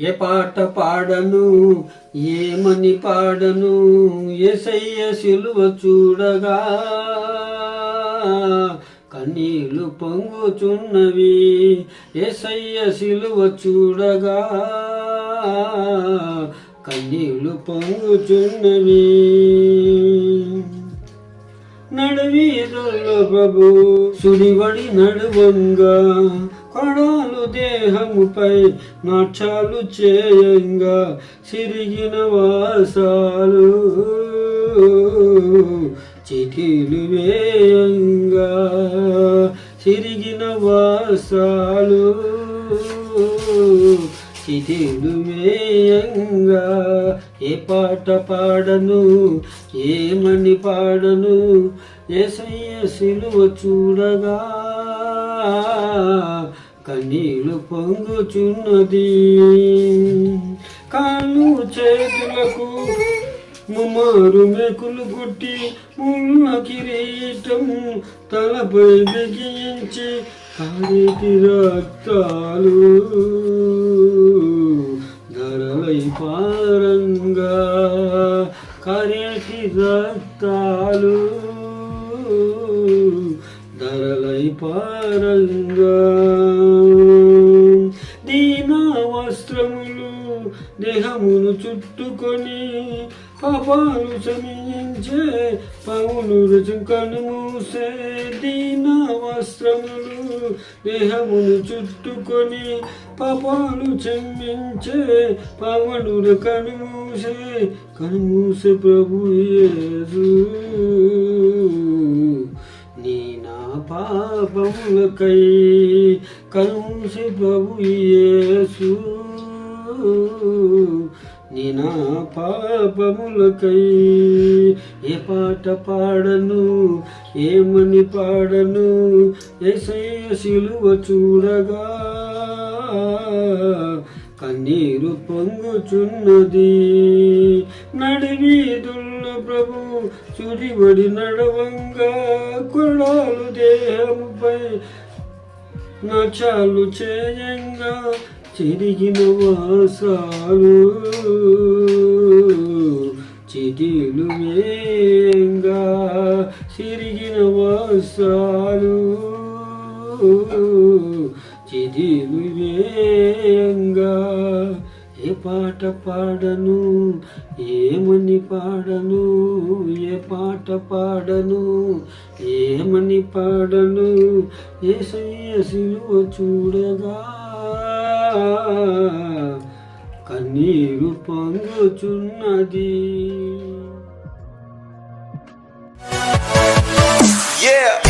ఏ పాట పాడను ఏమని పాడను ఎసయ్య సిలువ చూడగా. కన్నీళ్ళు పొంగుచున్నవి ఎసయ్య సిలువ చూడగా. కన్నీళ్ళు పొంగుచున్నవి. నడువీధుల్లో ప్రభు సుడివడి నడువంగా. కొడాలు దేహముపై నాట్యాలు చేయంగా. సిరిగిన వాసాలు చిటిలు వేయంగా. సిరిగిన వాసాలు చిటిలు వేయంగా ఏ పాట పాడను ఏమని పాడను ఏసయ్య సిలువ చూడగా కన్నీళ్ళు పొంగుచున్నది. కాళ్ళు చేతులకు ముమారు మెకులు కొట్టి ముళ్ళ కిరీటం తలపై బిగించి కారేటి రక్తాలు. కారేటి రక్తాలు ధరలై పారంగా దీన వస్త్రములు దేహమును చుట్టుకొని పాపాలు క్షమించే పౌలు కను మూసే దీన వస్త్రములు దేహమును చుట్టుకొని పాపాలు చెమ్మించే పవనుడు కనుమూసే కనుమూసే ప్రభు యేసు. నీ నా పాపములకై కనుమూసే ప్రభు యేసు. నీ పాపములకై ఏ పాట పాడను ఏమని పాడను ఏసయ్య సిలువ చూడగా కన్నీరు పొంగుచున్నది. నడివీధుల్లో ప్రభు చుడిబడి నడవంగా కొడాలు దేహముపై నచాలు చేయంగా చెరిగిన వాసాలు చిటిలు వేంగా చిరిగిన వాసాలు చిదిలు వేంగా ఏ పాట పాడను ఏమని పాడను ఏ పాట పాడను ఏమని పాడను ఏసయ్య సిలువ చూడగా కన్నీరు పొంగుచున్నది Yeah.